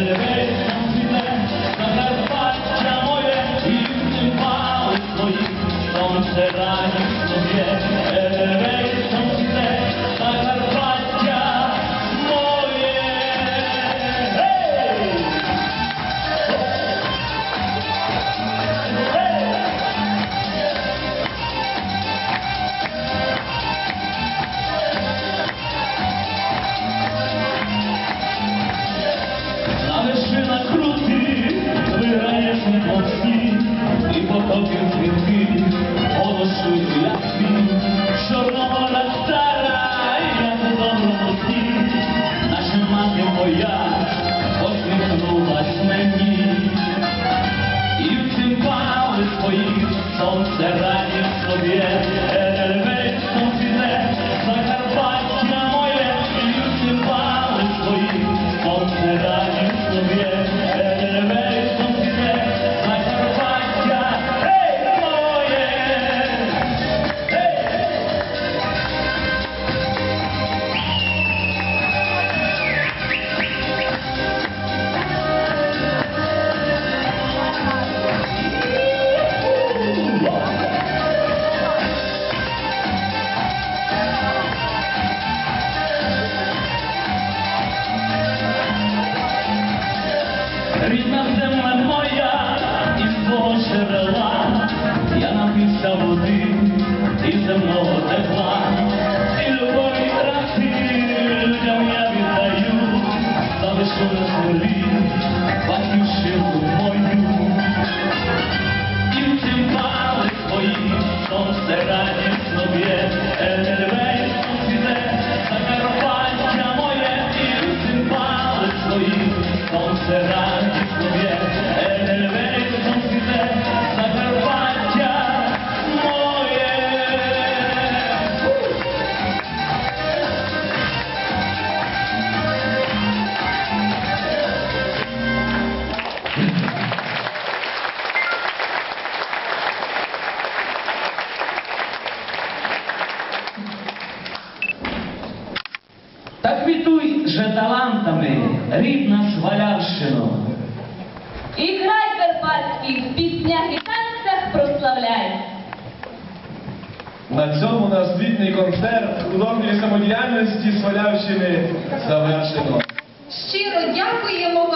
Amen. моя посміхнулась мені і вціпали своїх сонце. рідна земля моя, і свого джерела, я напився води і земного тепла. Же талантами рідна Свалявщину. І край Карпатський в піснях і танцях прославляй. На цьому наш звітний концерт художньої самодіяльності Свалявщини завершено. Щиро дякуємо